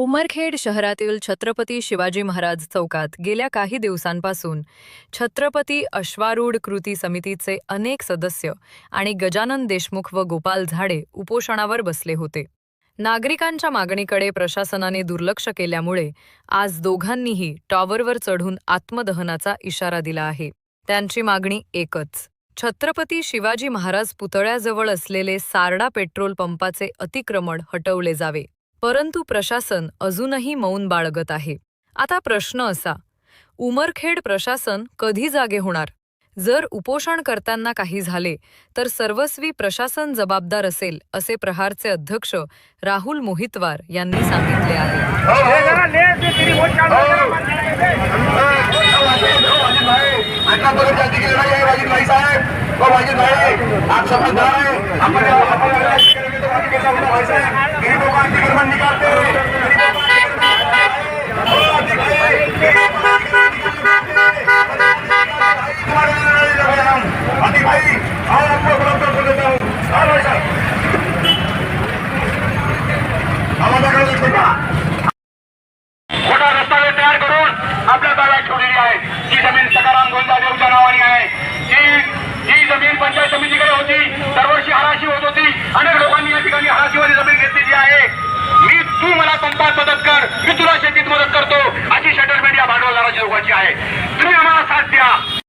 उमरखेड शहरातील छत्रपती शिवाजी महाराज चौकात गेल्या काही दिवसांपासून छत्रपती अश्वारूढ कृती समितीचे अनेक सदस्य आणि गजानन देशमुख व गोपाल झाडे उपोषणावर बसले होते. नागरिकांच्या मागणीकडे प्रशासनाने दुर्लक्ष केल्यामुळे आज दोघांनीही टॉवरवर चढून आत्मदहनाचा इशारा दिला आहे. त्यांची मागणी एकच. छत्रपती शिवाजी महाराज पुतळ्याजवळ असलेले सारडा पेट्रोल पंपाचे अतिक्रमण हटवले जावे. परंतु प्रशासन अजूनही मौन बाळगत आहे. आता प्रश्न असा उमरखेड प्रशासन कधी जागे होणार? जर उपोषण करताना काही झाले तर सर्वस्वी प्रशासन जबाबदार असेल असे प्रहारचे अध्यक्ष राहुल मोहितवार यांनी सांगितले आहे. हो, हो, हो. आकडे छोटा खोटा दस्तावेज तयार करून आपल्या ताब्यात ठेवलेली आहे. ती जमीन सकाराम गोंदादेवच्या नावाने आहे. जी जी जमीन पंचायत समितीकडे होती. दरवर्षी हराशी होत होती. अनेक लोकांनी या ठिकाणी हराशीमध्ये जमीन घेतलेली आहे. मी तू मला पंपात मदत कर. मी तुला शेतीत मदत करतो. अशी सेटलमेंट मीडिया भांडवलदाराच्या लोकांची आहे. तुम्ही मला साथ द्या.